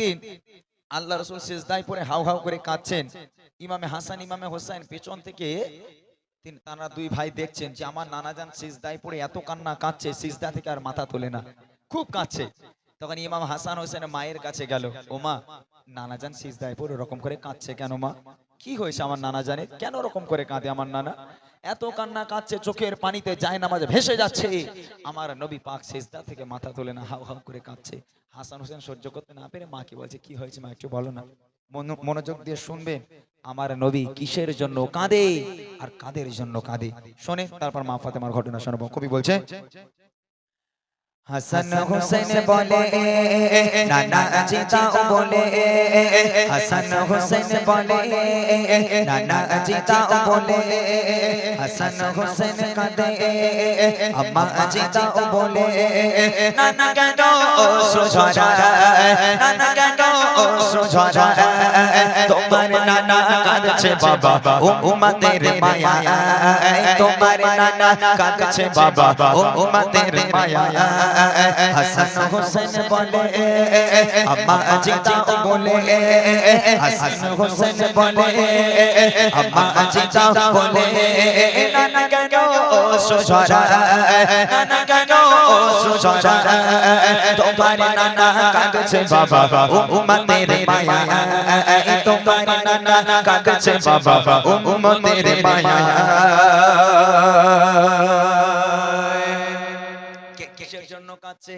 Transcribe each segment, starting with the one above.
একদিন আল্লাহ রসুল শেষদায় পরে হাউ হাউ করে কাঁদছেন। ইমামে হাসান, ইমামে হোসেন পেছন থেকে তারা দুই ভাই দেখছেন যে আমার নানা যান সিজদায় পড়ে এত কান্না কাঁদছে, সিজদা থেকে আর মাথা তোলে না। খুব কাঁদছে। তখন ইমাম হাসান হোসেন মায়ের কাছে গেল, ও মা নানা যান সিজদায় পড়ে ওরকম করে কাঁদছে কেন মা? কি হয়েছে আমার নানা জানে কেন ওরকম করে কাঁদে আমার নানা? এত কান্না কাঁদছে চোখের পানিতে যায় নামাজে ভেসে যাচ্ছে। আমার নবী পাক শেষদা থেকে মাথা তোলে না হাউ হাউ করে কাঁদছে। হাসান হোসেন সহ্য করতে না পেরে মাকে বলছে কি হয়েছে মা একটু বলো না? মনোযোগ দিয়ে শুনবে আমার নবী কিসের জন্য কাঁদে আর কাদের জন্য কাঁদে? শোনে তারপর মা ফাতেমার ঘটনা শোনাবো। কবি বলছে হাসান হোসেন বলে নানা জিতাও বলে হাসান হোসেন বলে নানা জিতাও বলে হাসান হোসেন কাঁদে আম্মা জিতাও বলে নানা কেন? সুঝরা নানা কেন? সুঝরা তোমার নানা কাঁদছে বাবা। ও উম্মতের মায়া। তোমার নানা কাঁদছে বাবা। ও উম্মতের মায়া। হাসান হোসেন বলে, আম্মা জিতাও বলে, হাসান হোসেন বলে, আম্মা জিতাও বলে, নানা কেন সুঝরা নানা কেন সুঝরা তোমার নানা কাঁদছে বাবা। ও উম্মতের মায়া। কাঁদছে বাবা উম্মতের মায়া। কিসের জন্য কাঁদছে?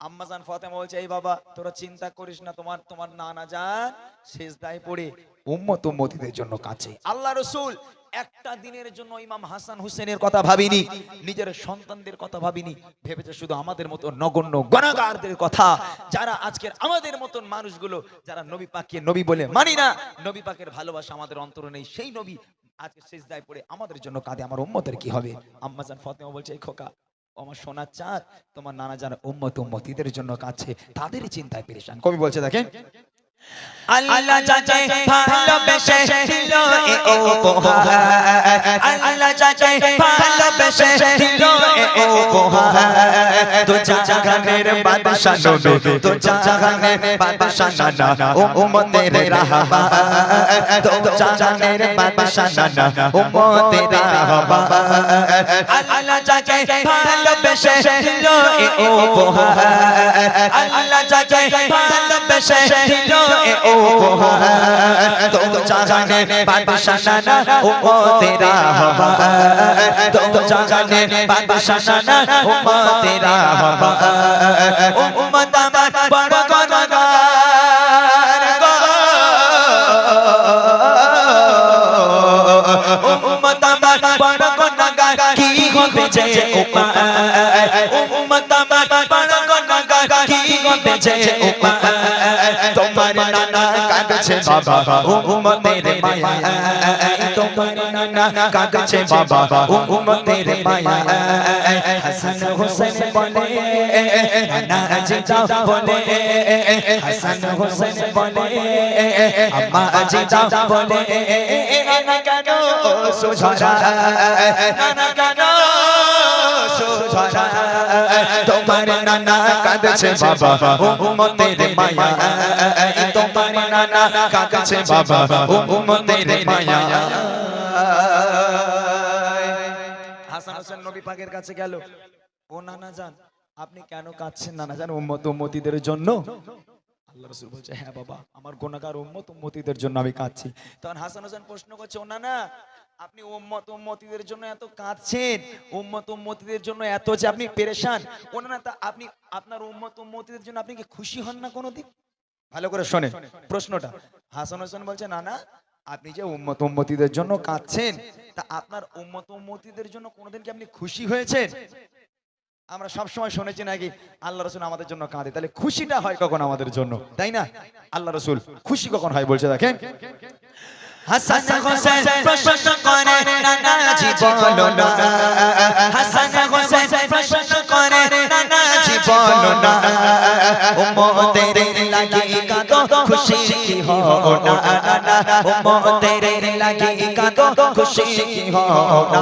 আম্মাজান ফাতেমা বলছে এই বাবা তোরা চিন্তা করিস না তোমার তোমার নানা যান শেষদায় পড়ে উম্মত উম্মতিদের জন্য কাছে। আল্লাহ রসুল একটা দিনের জন্য ইমাম হাসান হুসেনের কথা ভাবিনি, নিজের সন্তানদের কথা ভাবিনি, ভেবেছে শুধু আমাদের মতো নগণ্য গণাগারদের কথা। যারা আজকের আমাদের মতন মানুষগুলো, যারা নবী পাককে নবী বলে মানি না, নবী পাকের ভালোবাসা আমাদের অন্তর নেই, সেই নবী আজকে শেষ দায় পড়ে আমাদের জন্য কাঁদে, আমার উম্মতের কি হবে? আম্মাজান ফতেমা বলছে, এই খোকা আমার সোনার চাঁদ, তোমার নানা যারা উম্মত উম্মতিদের জন্য কাছে তাদেরই চিন্তায় পেরেশান। কবি বলছে, দেখেন আল্লাহ যাকে ভালোবেসে দিল এ উপহার। আল্লাহ যাকে ভালোবেসে দিল এ উপহার। তো জাগানের বাদশা নবী তো জাগানের বাদশা নানা ও উম্মতের রাহবা তো জাগানের বাদশা নানা উম্মতের রাহবা আল্লাহ যাকে ভালোবেসে দিল এ উপহার। আল্লাহ যাকে ভালোবেসে দিল এ বাদশা নানা, উম্মতের। রাহবা তো জাগানে বাদশা নানা, উম্মতের। রাহবা উম্মত আমার বড় গুনাহগার গো। উম্মত আমার বড় গুনাহগার কি হবে যে উপায় উম্মত আমার বড় গুনাহগার কি হবে যে উপায় তোমার নানা কাঁদছে বাবা উম্মতের মায়া তোমার নানা কাঁদছে বাবা উম্মতের মায়া হাসান হোসেন বলে নানা জিতা বলে হাসান হোসেন বলে আম্মা জিতা বলে নানা কেন সুঝরা নানা তোমার নানা কাঁদছে বাবা। ও উম্মতের মায়া। তোমার নানা কাঁদছে বাবা। ও উম্মতের মায়া। হাসান হোসেন নবী পাকের কাছে গেল। ও নানা যান আপনি কেন কাঁদছেন নানা যান উম্মত উম্মতিদের জন্য। আল্লাহ রসুল বলছে হ্যাঁ বাবা, আমার গোনাগার উম্মত উম্মতিদের জন্য আমি কাঁদছি। তখন হাসান হোসেন প্রশ্ন করছে, ও নানা আপনি উম্মত উম্মতিদের জন্য এত কাঁদছেন, উম্মত উম্মতিদের জন্য এত যে আপনি পেরেশান। ও নানা তা আপনি, আপনার উম্মত উম্মতিদের জন্য আপনি কি খুশি হন না কোনোদিন? ভালো করে শোনেন, প্রশ্নটা। হাসান হোসেন বলছে নানা আপনি যে উম্মত উম্মতিদের জন্য কাঁদছেন, তা আপনার উম্মত উম্মতিদের জন্য কোনোদিন কি আপনি খুশি হয়েছেন? আমরা সবসময় শুনেছি নাকি, আল্লাহ রসুল আমাদের জন্য কাঁদে। তাহলে খুশিটা হয় কখন আমাদের জন্য? তাই না? আল্লাহ রসুল খুশি কখন হয় বলছে দেখেন। হাসান হোসেন প্রশ্ন করে নানাজি বলো না। হাসান হোসেন প্রশ্ন করে নানাজি বলো না। উম্মতের লাগি কাঁদো খুশি কি হো না? উম্মতের লাগি কাঁদো খুশি কি হো না?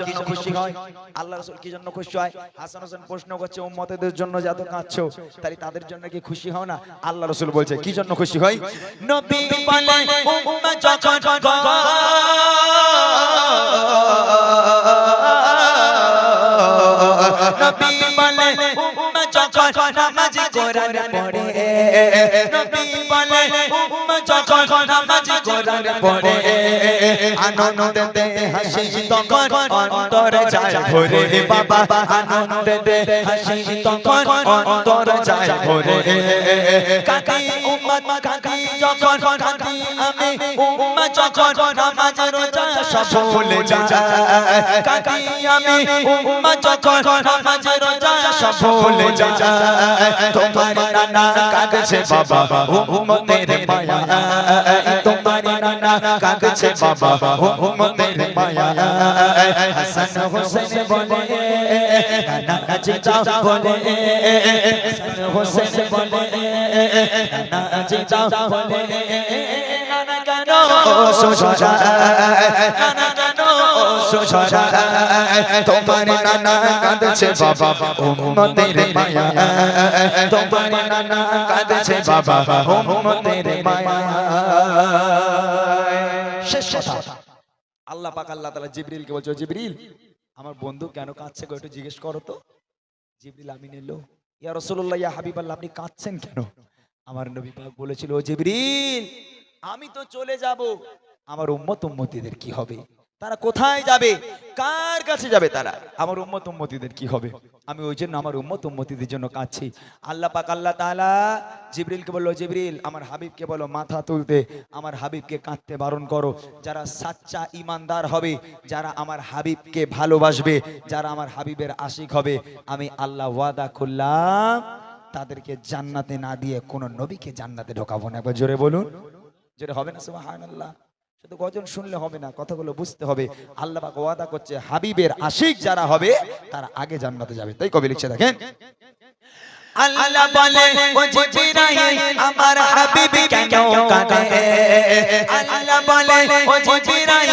জন্য খুশি হয়? আল্লাহ রসুল কি জন্য খুশি হয়? হাসান হোসেন প্রশ্ন করছে, উম্মতেদের জন্য যত কাঁদছো তাই তাদের জন্য কি খুশি হও না? আল্লাহ রসুল বলছে, কি জন্য খুশি হয় নবী বলে উম্মা যখন নবী বলে উম্মা যখন নামাজ কোরআন পড়ে, নবী বলে যখন নামাজ কোরআন পড়ে আনন্দে হাসি তখন অন্তর যায় ভরে বাবা আনন্দে হাসি তখন অন্তর যায় ভরে কাঁদি উম্মত কাঁদি যখন কাঁদি আমি উম্মত যখন নামাজ রোজা সব ভুলে যায় কাঁদি আমি উম্মত যখন নামাজ রোজা সব ভুলে যায় তোমার নানা কাঁদছে বাবা উম্মতের মায়া তোমার নানা কাঁদছে বাবা উম্মতের মায়া হাসান হোসেন বলে নানা কাঁদছে বলে হাসান হোসেন বলে নানা জিতা বলে নানা কেন সোজা নানা তোমার নানা কাঁদছে বাবা উম্মতের মায়া। তোমার নানা কাঁদছে বাবা উম্মতের মায়া শেষ কথা। আল্লাহ পাক আল্লাহ তাআলা জিবরিলকে বলছে, "ও জিবরিল, আমার বন্ধু কেন কাঁদছে গো একটু জিজ্ঞেস করো তো। জিবরিল আমিন এলো ইয়া রাসূলুল্লাহ, ইয়া হাবিবাল্লাহ, আপনি কাঁদছেন কেন? আমার নবী পাক বলেছিল, ও জিবরিল, আমি তো চলে যাব। আমার উম্মত উম্মতিদের কি হবে? তারা কোথায় যাবে? কার কাছে যাবে তারা? আমার উম্মত উম্মতিদের কি হবে? আমি ওই জন্য আমার উম্মত উম্মতিদের জন্য কাঁদছি। আল্লাহ পাক, আল্লাহ তাআলা জিবরিলকে বলল, জিবরিল, আমার হাবিবকে বলো, মাথা তুলতে, আমার হাবিবকে কাঁদতে বারণ করো। যারা সাচ্চা ইমানদার হবে, যারা আমার হাবিবকে ভালোবাসবে, যারা আমার হাবিবের আশিক হবে, আমি আল্লাহ ওয়াদা করলাম, তাদেরকে জান্নাতে না দিয়ে কোন নবীকে জান্নাতে ঢোকাবো না। একবার জোরে বলুন। জোরে হবে না? সুবহানাল্লাহ। শুধু গজন শুনলে হবে না, কথাগুলো বুঝতে হবে। আল্লাহ ওয়াদা করছে, হাবিবের আশিক যারা হবে, তারা আগে জান্নাতে যাবে। তাই কবি লিখছে, দেখেন। আল্লাহ বলে, ও জিবরাইল, আমার হাবিব কেন কাঁদে? আল্লাহ বলে, ও জিবরাইল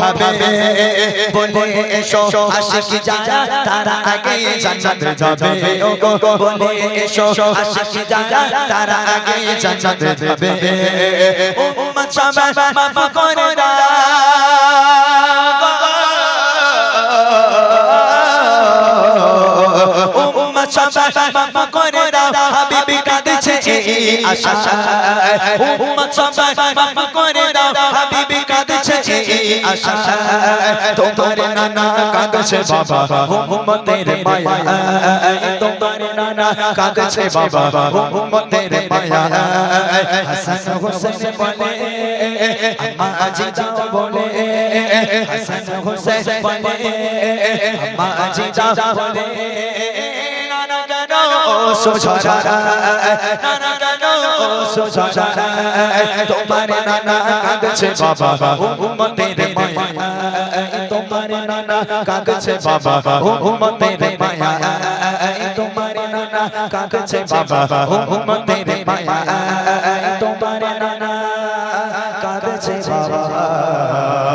ভাবে বলে এসো, আশিক যারা, তারা আগে জান্নাতে যাবে। ওগো বলে এসো, আশিক যারা, তারা আগে জান্নাতে যাবে। উম্মত সবাই মাফ করে দাও। করে দাও। হাবিবি কাঁদছে আশা উম্মত সবাই মাফ করে দাও। হাবিবি কাঁদছে এই আশা। তোমার নানা কাঁদছে বাবা। উম্মতের মায়া। তোমার নানা কাঁদছে বাবা। উম্মতের মায়া। হাসান হোসেন বলে আম্মা জিদা বলে। হাসান হোসেন বলে আম্মা জিদা বলে। নানা কেন সোজা। নানা তোমার নানা কাঁদছে বাবা, উম্মতের মায়া। তোমার নানা কাঁদছে বাবা, উম্মতের মায়া। তোমার নানা কাঁদছে বাবা, উম্মতের মায়া। তোমার নানা কাঁদছে বাবা।